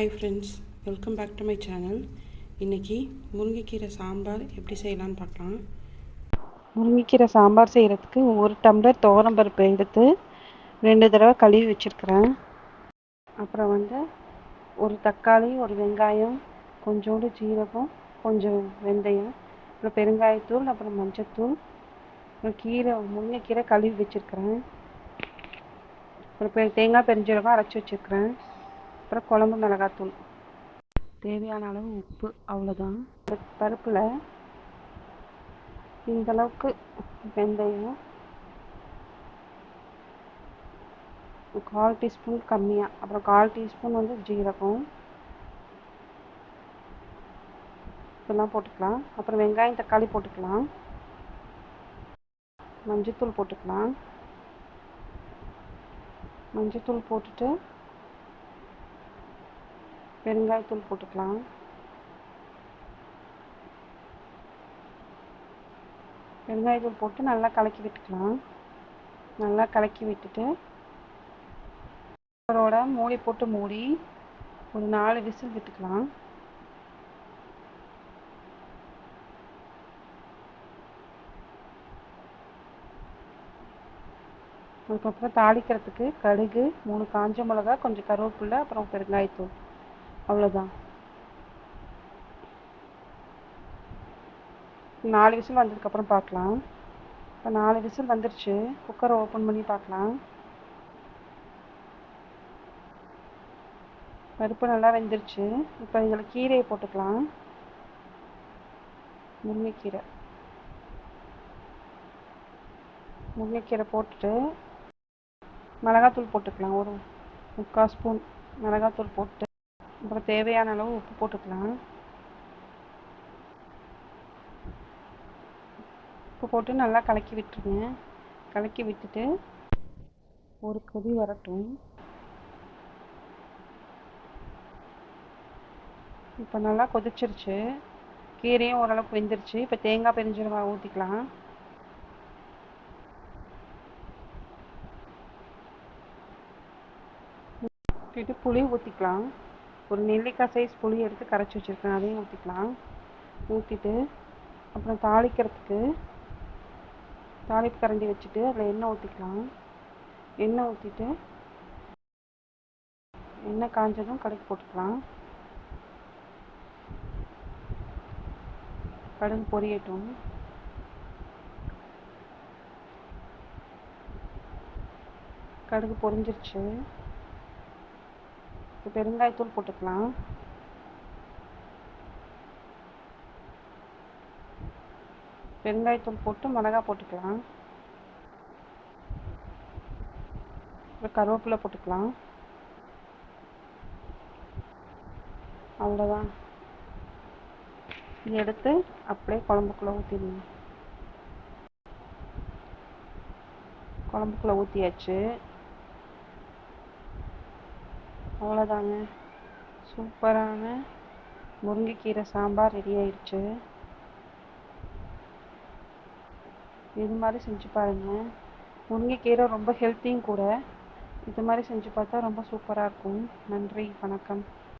Hi friends welcome back to my channel இன்றைக்கி முருங்கைக்கீரை சாம்பார் எப்படி செய்யலான்னு பார்க்கலாம். முருங்கைக்கீரை சாம்பார் செய்கிறதுக்கு ஒரு டம்ளர் துவரம்பருப்பு எடுத்து ரெண்டு தடவை கழுவி வச்சுருக்கிறேன். அப்புறம் வந்து ஒரு தக்காளி ஒரு வெங்காயம் கொஞ்சோண்டு ஜீரகம் கொஞ்சம் வெந்தயம் அப்புறம் பெருங்காயத்தூள் அப்புறம் மஞ்சத்தூள் அப்புறம் கீரை முருங்கைக்கீரை கழுவி வச்சுருக்கிறேன். அப்புறம் பெ- தேங்காய் பெருஞ்சீரகம் அரைச்சி வச்சுருக்கிறேன். அப்புறம் குழம்பு மிளகாத்தூள். தேவையான அளவு உப்பு அவ்வளோதான் பருப்பில் இந்த அளவுக்கு வெந்தயம் கால் டீஸ்பூன் கம்மியாக அப்புறம் கால் டீஸ்பூன் வந்து ஜீரகம். இதெல்லாம் போட்டுக்கலாம். அப்புறம் வெங்காயம் தக்காளி போட்டுக்கலாம். மஞ்சத்தூள் போட்டுக்கலாம். மஞ்சத்தூள் போட்டுட்டு பெருங்காயத்தூள் போட்டுக்கலாம். பெருங்காயத்தூள் போட்டு நல்லா கலக்கி விட்டுக்கலாம். நல்லா கலக்கி விட்டுட்டு குக்கரோட மூடி போட்டு மூடி ஒரு நாலு விசில் விட்டுக்கலாம். அதுக்கப்புறம் தாளிக்கிறதுக்கு கடுகு மூணு காஞ்ச மிளகா கொஞ்சம் கருவேப்பில்லை அப்புறம் பெருங்காயத்தூள் அவ்வளோதான் நாலு விசில் வந்ததுக்கப்புறம் பார்க்கலாம். இப்போ நாலு விசில் வந்துருச்சு. குக்கரை ஓப்பன் பண்ணி பார்க்கலாம். பருப்பு நல்லா வெந்துருச்சு. இப்போ இதில் கீரையை போட்டுக்கலாம். முருங்கைக்கீரை. முருங்கைக்கீரை போட்டுட்டு மிளகாத்தூள் போட்டுக்கலாம். ஒரு முக்கால் ஸ்பூன் மிளகாத்தூள் போட்டு அப்புறம் தேவையான அளவு உப்பு போட்டுக்கலாம். உப்பு போட்டு நல்லா கலக்கி விட்டுருங்க. கலக்கி விட்டுட்டு ஒரு கொதி வரட்டும். இப்போ நல்லா கொதிச்சிருச்சு. கீரையும் ஓரளவுக்கு வெந்துருச்சு. இப்போ தேங்காய் பெருஞ்சீரகம் ஊற்றிக்கலாம் ஊற்றிட்டு புளி ஊற்றிக்கலாம் ஒரு நெல்லிக்காய் சைஸ் புளி எடுத்து கரைச்சி வச்சுருக்கேன். அதையும் ஊற்றிக்கலாம் ஊற்றிட்டு அப்புறம் தாளிக்கிறதுக்கு தாளிப்பு கரண்டி வச்சுட்டு அதில் எண்ணெய் ஊற்றிக்கலாம் எண்ணெய் ஊற்றிட்டு எண்ணெய் காஞ்சதும் கடுகு போட்டுக்கலாம். கடுகு பொரியட்டும். கடுகு பொரிஞ்சிருச்சு. இப்போ பெருங்காயத்தூள் போட்டுக்கலாம். பெருங்காயத்தூள் போட்டு மிளகா போட்டுக்கலாம். அப்புறம் கருவேப்பிலை போட்டுக்கலாம். அவ்வளோதான். எடுத்து அப்படியே குழம்புக்குள்ளே ஊற்றிடணும். குழம்புக்குள்ளே ஊற்றியாச்சு. அவ்வளோதாங்க சூப்பரான முருங்கைக்கீரை சாம்பார் ரெடி ஆயிடுச்சு. இது மாதிரி செஞ்சு பாருங்கள் முருங்கைக்கீரை ரொம்ப ஹெல்த்தியும் கூட. இது மாதிரி செஞ்சு பார்த்தா ரொம்ப சூப்பராக இருக்கும். நன்றி வணக்கம்.